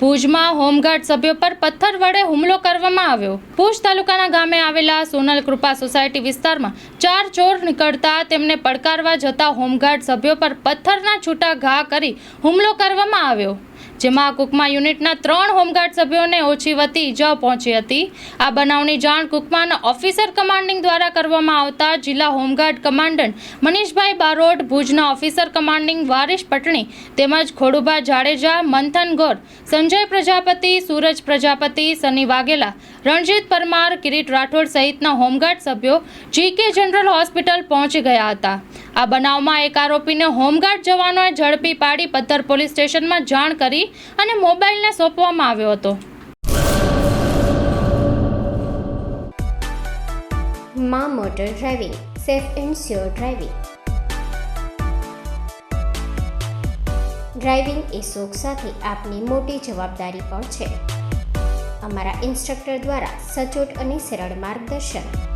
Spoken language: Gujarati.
ભુજમાં હોમગાર્ડ સભ્યો પર પથ્થર વડે હુમલો કરવામાં આવ્યો. ભુજ તાલુકાના ગામે આવેલા સોનલ કૃપા સોસાયટી વિસ્તારમાં ચાર ચોર નીકળતા તેમને પડકારવા જતા હોમગાર્ડ સભ્યો પર પથ્થરના છૂટા ઘા કરી હુમલો કરવામાં આવ્યો. જેમાં કુકમા યુનિટના ત્રણ હોમગાર્ડ સભ્યોને ઓછી વતી ઇજાઓ પહોંચી હતી. આ બનાવની જાણ કુકમાના ઓફિસર કમાન્ડિંગ દ્વારા કરવામાં આવતા જિલ્લા હોમગાર્ડ કમાન્ડન્ટ મનીષભાઈ બારોટ, ભુજના ઓફિસર કમાન્ડિંગ વારીશ પટણી તેમજ ખોડુભા જાડેજા, મંથન ગોર, સંજય પ્રજાપતિ, સૂરજ પ્રજાપતિ, સની વાઘેલા, રણજીત પરમાર, કિરીટ રાઠોડ સહિતના હોમગાર્ડ સભ્યો જીકે જનરલ હોસ્પિટલ પહોંચી ગયા હતા. આ બનાવમાં એક આરોપીને હોમગાર્ડ જવાનોએ ઝડપી પાડી પથ્થર પોલીસ સ્ટેશનમાં જાણ કરી અને મોબાઈલને સોંપવામાં આવ્યો હતો. મા motor driving, safe and sure driving. Driving એ શોખ સાથે આપની મોટી જવાબદારી પણ છે. અમારા ઇન્સ્ટ્રક્ટર દ્વારા સચોટ અને સરળ માર્ગદર્શન.